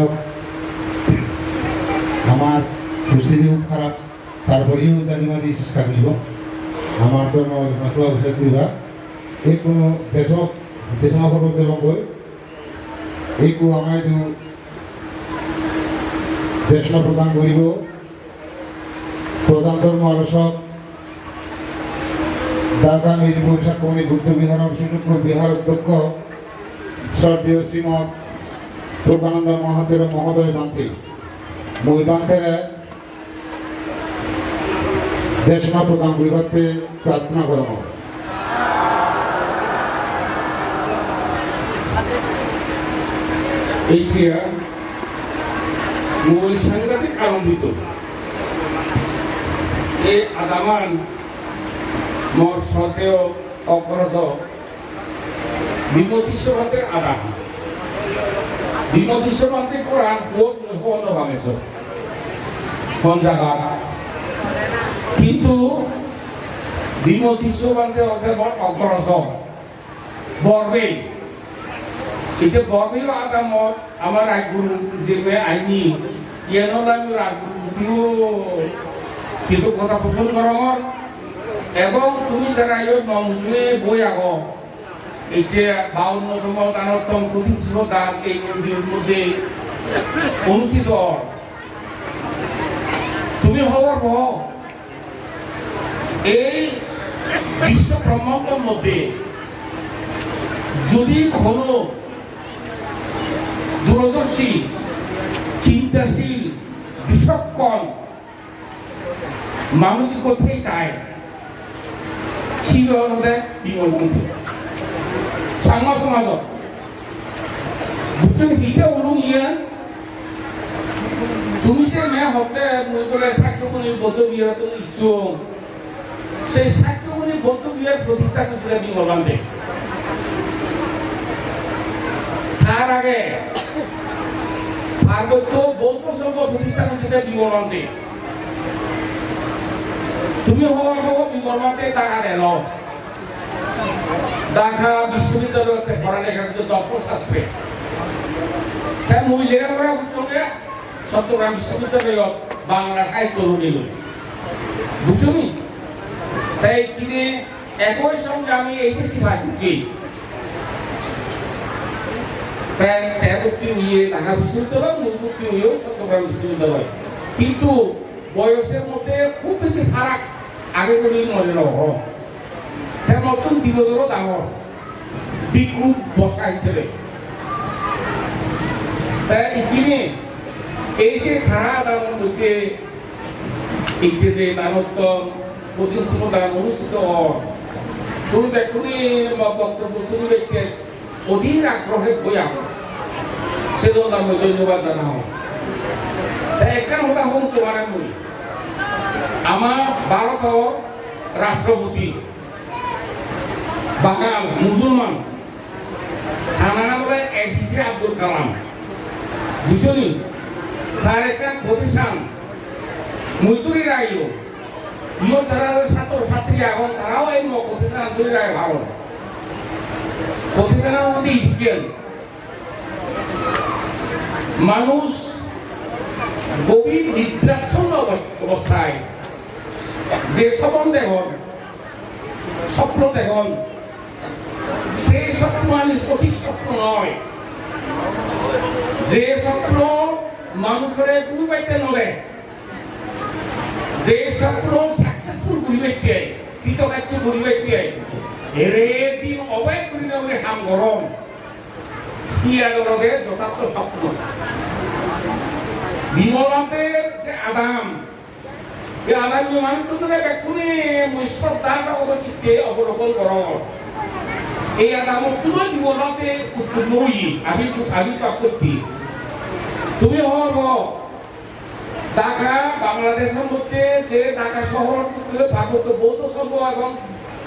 যাক আমার পরিস্থিতি খুব খারাপ, তারপরেও জানি মারি চেষ্টা করিব। আমার তো মশলা করিবা। এই কোনো দেশক দেশমা খবর দেবকৈ এইকো আমাৰ এইটো দেশমা প্ৰদান কৰিব প্ৰধান ধৰ্ম আলোচক, ঢাকা মিরপুর সাক্ষমণি বুদ্ধ বিহারের সুযোগ্য বিহার অধ্যক্ষ স্বর্গীয় শ্রীমৎ প্রজ্ঞানন্দ মহাদেব মহোদয় বান্তি। মই বান্তেরে দেশমা প্রদান করিবাতে প্রার্থনা করব এতিয়া মই সাংঘাতিক আনন্দিত। এই আদামান মোৰ স্বদেও অগ্ৰজ বিমতি সভাতে আদাম বিমতি সভাতে কোরআন নহন ভাঙেছ। কোন জায়গা? কিন্তু বিমতি সভাতে অর্ধে বড় অগ্রজ বরবেই itu babi ada mau আমার রাজগুরু যে আইনি, ইয়েন আমি রাজগুরু কিন্তু কথা পছন্দ করর এবং তুমি যারা নমুনে বই আগ। এই যে বাউন্নতম দানোত্তম প্রতিষ্ঠিত দান এই মন্দিরের মধ্যে অনুষ্ঠিত তুমি হওয়ার পর এই বিশ্ব ব্রহ্মাণ্ডের মধ্যে যদি কোনো দূরদর্শী, চিন্তাশীল, বিচক্ষণ মানুষ কোথায় তাই শিৱৰতে বিমল চাংমা সমাজত বুঝছেন হিতে ওলুং ইয়া। তুমি যে মে হতে মই বলে সাক্ষ্যমণি বৌদ্ধ বিহার তুমি ইচ্ছুক। সেই সাক্ষ্যমণি বৌদ্ধ বিহার প্রতিষ্ঠা করেছিল বিমল বান্ধে তার আগে পার্বত্য বৌদ্ধ সংঘ প্রতিষ্ঠা করেছিল বিমলান্তে তুমি হওয়ার পর বিমলান্তে টাকা দেন ঢাকা বিশ্ববিদ্যালয়তে পড়ালেখা করতে দর্শন শাস্ত্রে তাই মই লেখাপড়া করতে চট্টগ্রাম বিশ্ববিদ্যালয়ত বাংলা সাহিত্য নিল বুঝছনি তাই কিনে একই সঙ্গে আমি এসেছি ভাবছি তেরোটি ইয়ে ঢাকা বিশ্ববিদ্যালয় মূলমূর্তি হয়েও চট্টগ্রাম বিশ্ববিদ্যালয়। কিন্তু বয়সের মধ্যে খুব বেশি ফারাক আগে করে মনে নহ তার নতুন দিবসেরও ডাঙর বিকু বসা হিসেবে তাই ইতিনে এই যে খারা দামের মধ্যে এই যে যে দানোত্তম প্রতিষ্ঠিত দান অনুষ্ঠিত তুমি দেখুনি বক্তব্য শুনি ব্যক্তির অধীর আগ্রহে বই আনো সেজন্য আমি ধন্যবাদ জানাও। এখান হতা হম তোমার মই আমার ভারতের রাষ্ট্রপতি বাঙাল, মুসলমান। নাম হলো এপিজে আব্দুল কালাম। বুঝলি তার একটা প্রতিষ্ঠান। মৈত্রী রায়ও ইও যারা ছাত্র ছাত্রী এখন, তারাও এই প্রতিষ্ঠান তৈরি রায় ভালো। প্রতিষ্ঠানের মধ্যে ইতিহাস মানুষ গভীর নিদ্রাচ্ছন্ন অব- অবস্থায় যে স্বপন দেখন, স্বপ্ন দেখন সেই স্বপ্ন আমি সঠিক স্বপ্ন নয়। যে স্বপ্ন মানুষের কোনো পাইতে নলে যে স্বপ্ন সাকসেসফুল করিবে কৃতকার্য করিবে এরে দিন অবৈধ করি না হাম গরম। সিয়াগরগে যথার্থ স্বপ্ন। বিমলাতের যে আদাম এই আদাম মানুষজনে বেকুনি মৈশ্বর দাস অবচিত্তে অবলোকন কর। এই আদাম তুলো বিমলাতে নই আমি আমি প্রাপ্তি তুমি হব ঢাকা, বাংলাদেশের মধ্যে যে ঢাকা শহর ভাগবত বৌদ্ধ সংঘ এবং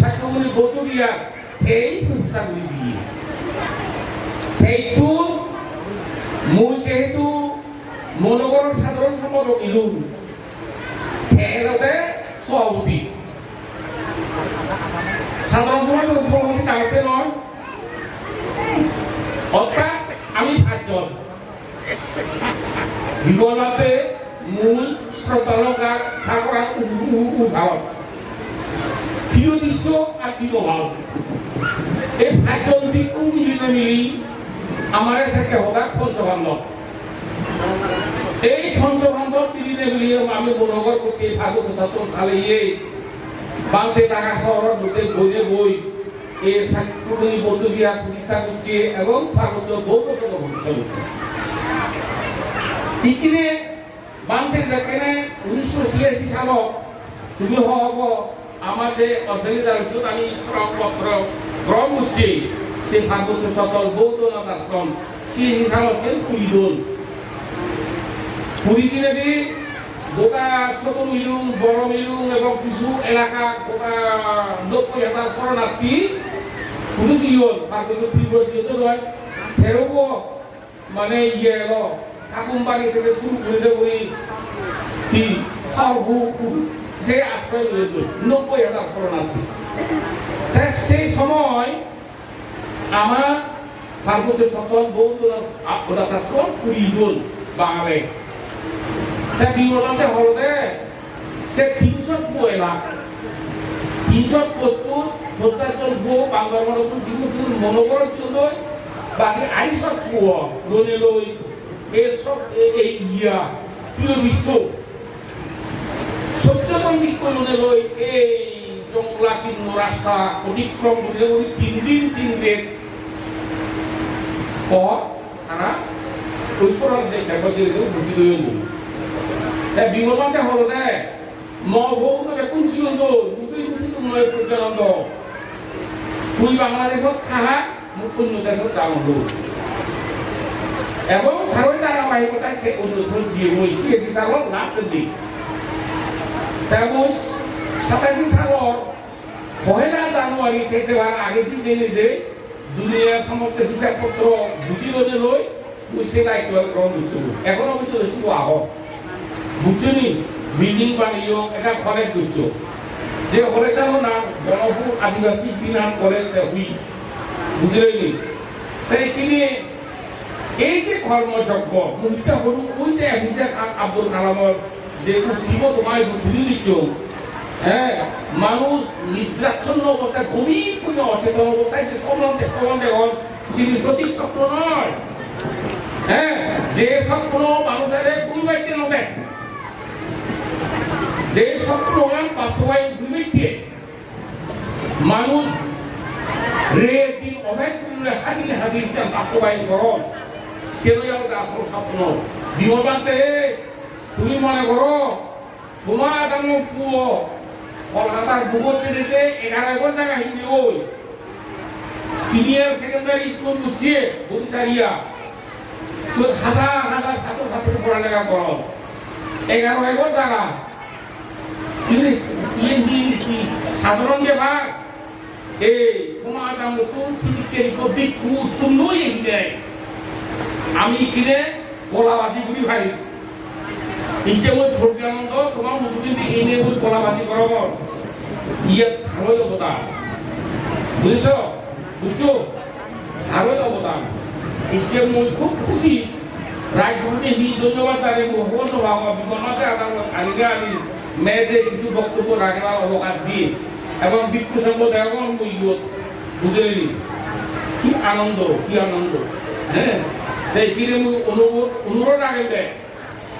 সাক্ষ্যমণি বৌদ্ধ বিহার প্রতিষ্ঠানগুলি। দিয়ে সেইটো মই যেহেতু মনোগর সাধারণ সম্পাদক ইলুম তেরোতে সভাপতি। সাধারণ সম্পাদক সভাপতি তাহলে নয় অর্থাৎ আমি পাঁচজন বিমলাতে মূল শ্রোতালকার ঠাকুরান উদ্ভাবন প্রিয় দৃশ্য আর জীবভাব এই ভাজন দিকু মিলিনে মিলি আমার সাথে হতা পঞ্চবান্ধব। এই পঞ্চবান্ধব মিলিনে মিলি আমি মনোগর করছি, ভাগবত সত্র সালে বাংতে ঢাকা শহরের মধ্যে বইয়ে বই, এর বৌদ্ধ বিহার প্রতিষ্ঠা করছে এবং পার্বত্য বৌদ্ধ সংঘ প্রতিষ্ঠা করছে। ইকিনে বাংতে যেখানে উনিশশো ছিয়াশি সালত তুমি হব, আমার যে অর্থনীতি আলোচন আমি শ্রম, বস্ত্র গ্রহণ করছি, সে ভাগবত সকল বৌদ্ধ নাথ আশ্রম ছিয়াশি সাল হচ্ছেন কুড়ি দোল কুড়ি দিনে দিয়ে গোটা ছোট মিলুং বড় মিলুং এবং কিছু এলাকা, গোটা নব্বই হাজার শরণার্থী কোনো জীবন পার্বত্য তীব্র যেতে নয়। ফেরব মানে ইয়ে এলো ঠাকুমবাড়ি থেকে শুরু করে দেবো কি সর্বু যে আশ্রয় রয়েছে নব্বই হাজার শরণার্থী। তাই সেই সময় আমার পার্বত্য সকল বৌদ্ধ আশ্রম কুড়ি জন বাঙালি। তা বিমলাতে হলদে সে তিনশো পয়লা তিনশো সত্তর পঞ্চাশ জন বউ বাংলার মতো জীবন জীবন মনোবলের জন্য বাকি আইসব কুয় লোনে লই এসব এই ইয়া প্রিয় বিশ্ব সত্যতম বিক্ষ লই এই জঙ্গলা কিন্ন রাস্তা অতিক্রম করে ওই তিন দিন তিন দিন পর তারা ঐশ্বরার দেখা বুঝি লই তা বিমলতে হল দে। নবৌদ বেকুন ছিলন্দ মুখে মুখে তো নয় প্রজ্ঞানন্দ তুই বাংলাদেশত থাহা মোক অন্য দেশত যাওয়ান্দ এবং থারই ধারাবাহিকতা উন্নতন জিয়ে মই। ছিয়াশি সালত লাস্টের দিক তেমন সাতাশি সালর পহেলা জানুয়ারি থেকে আগে জেনে যে দুনিয়ার সমস্ত হিসাবপত্র বুঝিলে লই তুই সে দায়িত্ব গ্রহণ করছিল এখনও কিন্তু শুধু আহ বুঝছনি বিল্ডিং বানিয়েও এটা কলেজ করছ যে কলেজটার নাম গণপুর আদিবাসী বিনান কলেজ হুই বুঝলেনি তাই তিনি এই যে কর্মযজ্ঞ মুহিতা হল ওই যে হিসেব আব্দুল কালামর যে উঠিব তোমায় ঘুরি দিচ্ছ হ্যাঁ মানুষ নিদ্রাচ্ছন্ন অবস্থায়, গভীর অচেতন অবস্থায় যে স্বপ্ন দেখুন দেখুন সেটি সঠিক স্বপ্ন নয় হ্যাঁ যে স্বপ্ন মানুষের কোন বাইতে নবে যে স্বপ্ন বাস্তবায়ন নিমিত্তে মানুষ রে দিন অভেদ করে হাদিলে হাদিস বাস্তবায়ন করন সেটাই আমাদের আসল স্বপ্ন। বিমলবান্তে তুমি মনে করো, তোমার ডাঙর পুয়ো কলকাতার ভূগোল চেনেছে এগারো একর জায়গা হিন্দি ওই সিনিয়র সেকেন্ডারি স্কুল বুঝছে, বরিশালিয়া। হাজার হাজার ছাত্র ছাত্রী পড়ালেখা করো। এগারো একর জায়গা। সাধারণ ব্যাপার এই তোমার মতন চিকিৎসা বিক্ষু দেয় আমি কিনে কলাবাজি করি ভাই। ইচ্ছে মই প্রজ্ঞানন্দ তোমার মতো কিন্তু এনে ওই কলাবাজি করাব ইয়ে ভালোই অবদান। বুঝেছ? বুঝছ? ভালোই অবদান। ইচ্ছে মই খুব খুশি। রায়পুরকে হি, ধন্যবাদ জানে ভগবন্ত ভাব বিমানতে আগে আমি মেজে কিছু বক্তব্য রাখবার অবকাশ দিয়ে। এবং বিক্ষু সংঘ এবং বুঝলেনি কি আনন্দ কি আনন্দ হ্যাঁ? তাই কিনে অনুরোধ অনুরোধ রাখেন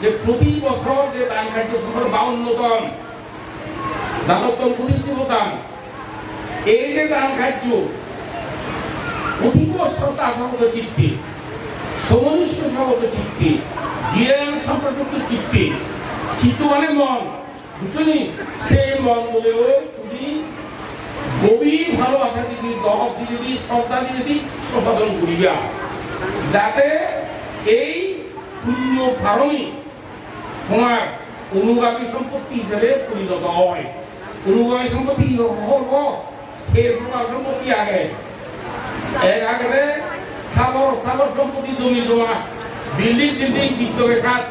যে প্রতি বছর যে দান খাদ্য সংখ্যা বাউন্ন টন দানত্তম প্রতিষ্ঠিত দান, এই যে দান খাদ্য অতীব শ্রদ্ধা সমত চিত্তে সমনুষ্য সমত চিত্তে জ্ঞান সম্প্রযুক্ত চিত্তে চিত্ত মানে মন। বুঝলি সেই বলে তুমি গভীর ভালোবাসা দিদি দরদ দিদি শ্রদ্ধা দিদি সম্পাদন করিবা। যাতে এই পুণ্য কারণে তোমার অনুগামী সম্পত্তি হিসেবে পরিণত হয়। অনুগামী সম্পত্তি হব? সে সম্পত্তি আগে। এক আগে স্থাবর স্থাবর সম্পত্তি, জমি, জমা, বিল্ডিং, টিল্ডিং, বিত্ত বেসাদ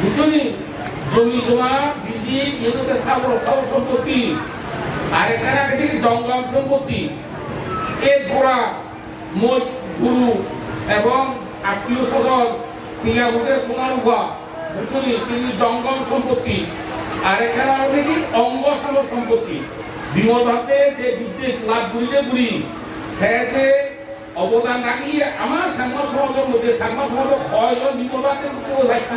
বুঝলি জমি, জমা বিল্ডিং এগুলোতে স্থাবর স্থাবর সম্পত্তি, আর এখানে আগে জঙ্গল সম্পত্তি। এর এবং আত্মীয় স্বজন সোনার বুঝলি? জঙ্গল সম্পত্তি। আর এখানে হবে কি সম্পত্তি। বিমল যে বিদ্বেষ লাভ করিলে বুড়ি হয়েছে অবদান রাখিয়ে আমার সাংমা সমাজের মধ্যে সাংমা সমাজের কয়জন বিমল দায়িত্ব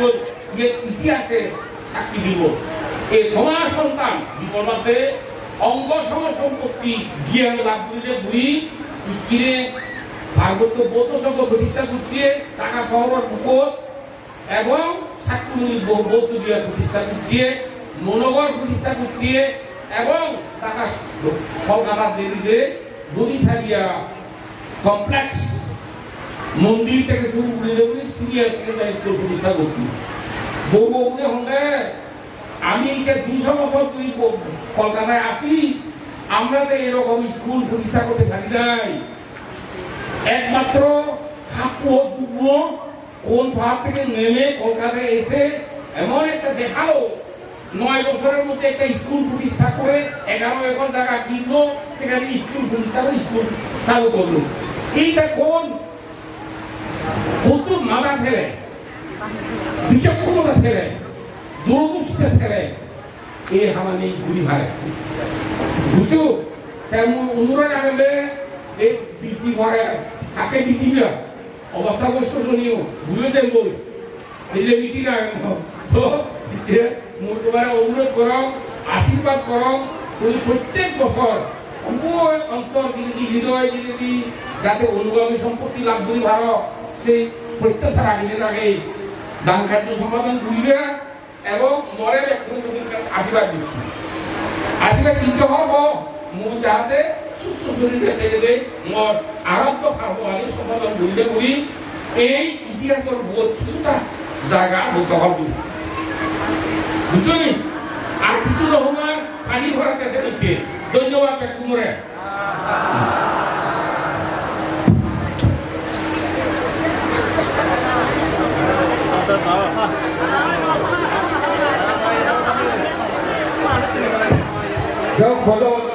ইতিহাসে সাক্ষী দিব। এই তোমার সন্তান বিমল ভাতে অঙ্গসম সম্পত্তি জ্ঞান লাভ করিলে বুড়ি কিনে পার্বত্য বৌদ্ধ সংঘ প্রতিষ্ঠা করছে, টাকা শহরের উপর এবং সাক্ষুমুনি বৌদ্ধ বিহার প্রতিষ্ঠা করছে মনোগর প্রতিষ্ঠা করছে এবং টাকা কলকাতার যে বরিশালিয়া কমপ্লেক্স মন্দির থেকে শুরু করে সিনিয়র সেকেন্ডারি স্কুল প্রতিষ্ঠা করছি। বউ বউকে হলে আমি এই যে দুশো বছর তুই কলকাতায় আসি, আমরা তো এরকম স্কুল প্রতিষ্ঠা করতে পারি নাই। একমাত্র কোন ভাব থেকে নেমে কলকাতায় এসে এমন একটা দেখাল, নয় বছরের মধ্যে একটা স্কুল প্রতিষ্ঠা করে এগারো একর জায়গা কিনলো সেখানে স্কুল প্রতিষ্ঠা করে স্কুল চালু করল। এইটা কোন? কত মারা ছেলে বিচক্ষণতা ছেলে। দূরদৃষ্টি ছেলে এ হামানি ঘুরি ভারে বুঝছ? তেমন অনুরাগ আনলে এই বিসি ঘরে থাকে বিসি অবস্থা বৈশ্বনীয় বুঝেছেন বই। দিলে মিটিং তো, যে মূর্তবারে অনুরোধ করো আশীর্বাদ করো তুমি প্রত্যেক বছর উভয় অন্তর যদি হৃদয় যদি যাতে অনুগামী সম্পত্তি লাভ করি ভালো সেই প্রত্যাশা রাখিলেন আগে দান কার্য সমাধান করিবে এবং মরে ব্যক্তি তুমি আশীর্বাদ দিচ্ছি আজকে চিন্তা করব মু যাতে সুস্থ শরীরে থেকে দে মোর আরব্য খাব আমি সমাধান করিলে করি এই ইতিহাসের বহুত কিছুটা জায়গা দখল করি বুঝছ নি আর কিছু রহমান পানি ভরা কাছে নিতে। ধন্যবাদ কুমরে। Então, quando